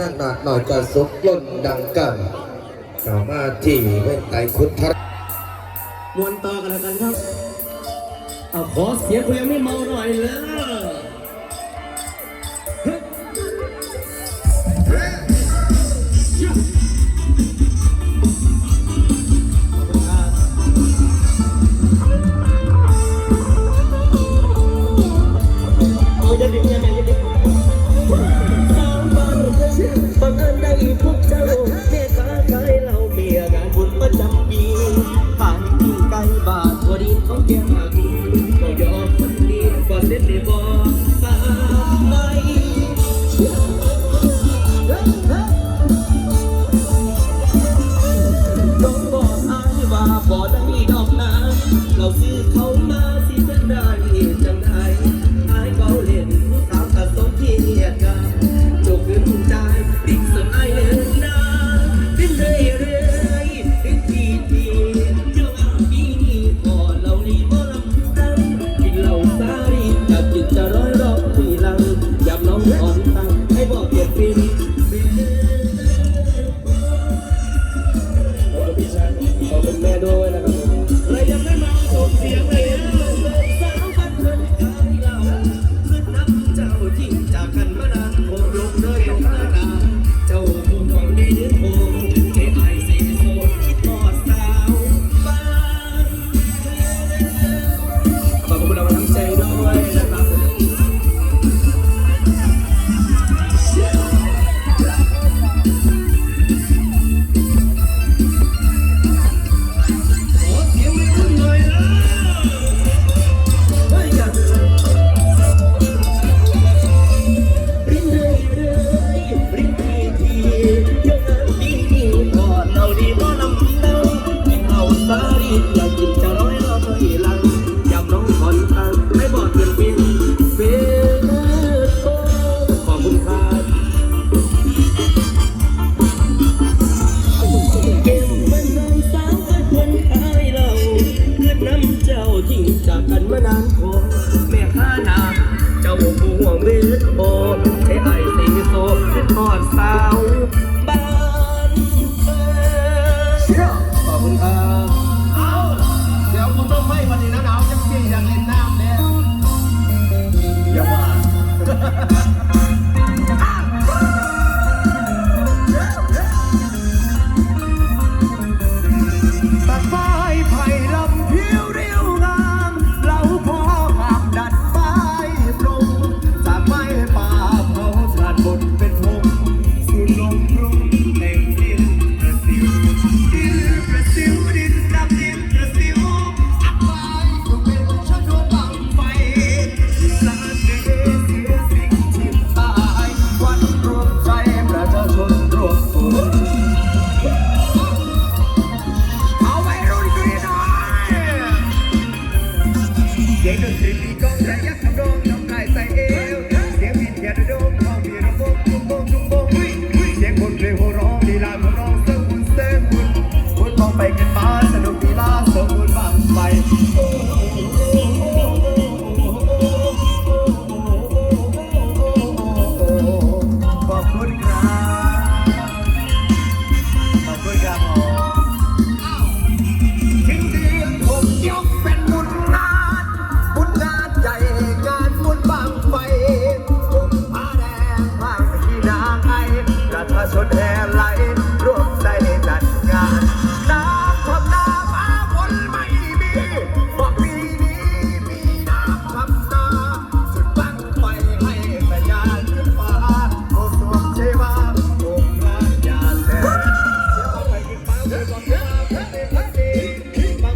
ด้านหน่อยจะสุกล้นดังกันสามารถที่เว้นไตคุณทัศมวนต่อกันแล้วกันครับ เอาขอเสียงคุณงไม่เมาหน่อยเลย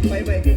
拜拜。